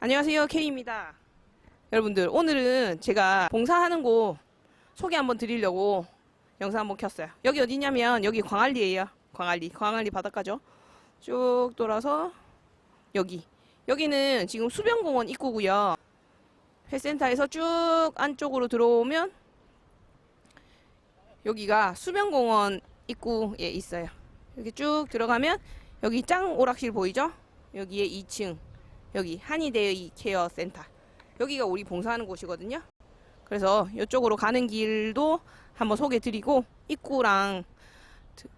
안녕하세요. K입니다. 여러분들, 오늘은 제가 봉사하는 곳 소개 한번 드리려고 영상 한번 켰어요. 여기 어디냐면, 여기 광안리에요. 광안리. 광안리 바닷가죠. 쭉 돌아서, 여기. 여기는 지금 수변공원 입구고요 회센터에서 쭉 안쪽으로 들어오면, 여기가 수변공원 입구에 있어요. 여기 쭉 들어가면, 여기 짱 오락실 보이죠? 여기에 2층. 여기 한의대의 케어 센터. 여기가 우리 봉사하는 곳이거든요. 그래서 이쪽으로 가는 길도 한번 소개 드리고 입구랑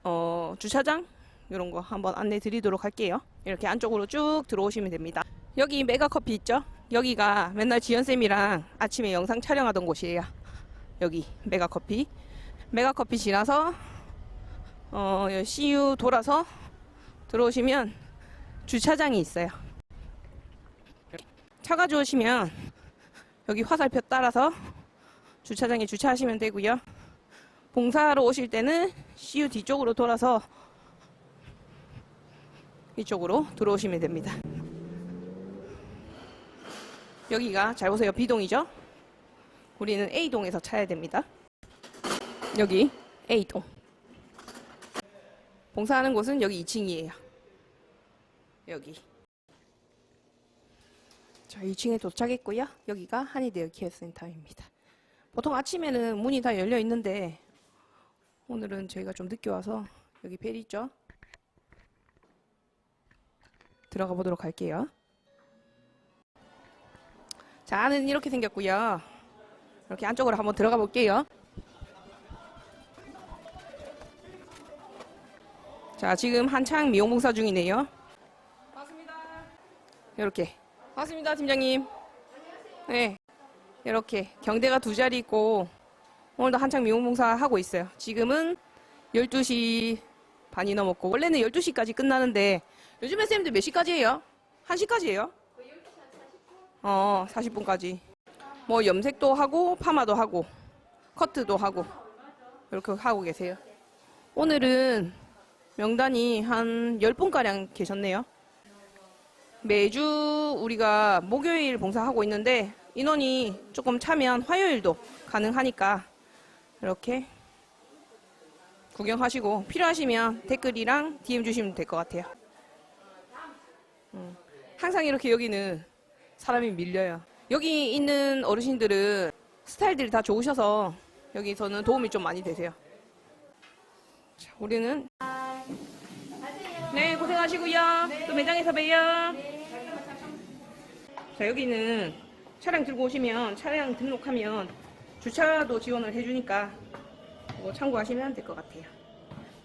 어, 주차장 이런 거 한번 안내 드리도록 할게요. 이렇게 안쪽으로 쭉 들어오시면 됩니다. 여기 메가 커피 있죠? 여기가 맨날 지연 쌤이랑 아침에 영상 촬영하던 곳이에요. 여기 메가 커피. 메가 커피 지나서 어, CU 돌아서 들어오시면 주차장이 있어요. 차 가져오시면 여기 화살표 따라서 주차장에 주차하시면 되고요. 봉사하러 오실 때는 CU 뒤쪽으로 돌아서 이쪽으로 들어오시면 됩니다. 여기가 잘 보세요. B동이죠? 우리는 A동에서 차야 됩니다. 여기 A동. 봉사하는 곳은 여기 2층이에요. 여기. 자, 2층에 도착했고요. 여기가 한의대여 케어센터입니다. 보통 아침에는 문이 다 열려 있는데 오늘은 저희가 좀 늦게 와서 여기 벨 있죠? 들어가 보도록 할게요. 자, 안은 이렇게 생겼고요. 이렇게 안쪽으로 한번 들어가 볼게요. 자, 지금 한창 미용 봉사 중이네요. 맞습니다. 이렇게 반갑습니다, 팀장님. 네. 이렇게 경대가 두 자리 있고 오늘도 한창 미용봉사 하고 있어요. 지금은 12시 반이 넘었고 원래는 12시까지 끝나는데 요즘에 쌤들 몇 시까지 해요? 1시까지예요? 어, 40분까지. 뭐 염색도 하고 파마도 하고 커트도 하고 이렇게 하고 계세요. 오늘은 명단이 한 10분가량 계셨네요. 매주 우리가 목요일 봉사하고 있는데 인원이 조금 차면 화요일도 가능하니까 이렇게 구경하시고 필요하시면 댓글이랑 DM 주시면 될 것 같아요. 음, 항상 이렇게 여기는 사람이 밀려요. 여기 있는 어르신들은 스타일들이 다 좋으셔서 여기서는 도움이 좀 많이 되세요. 자, 우리는 네 고생하시고요. 또 매장에서 봬요. 자 여기는 차량 들고 오시면 차량 등록하면 주차도 지원을 해주니까 그거 참고하시면 될 것 같아요.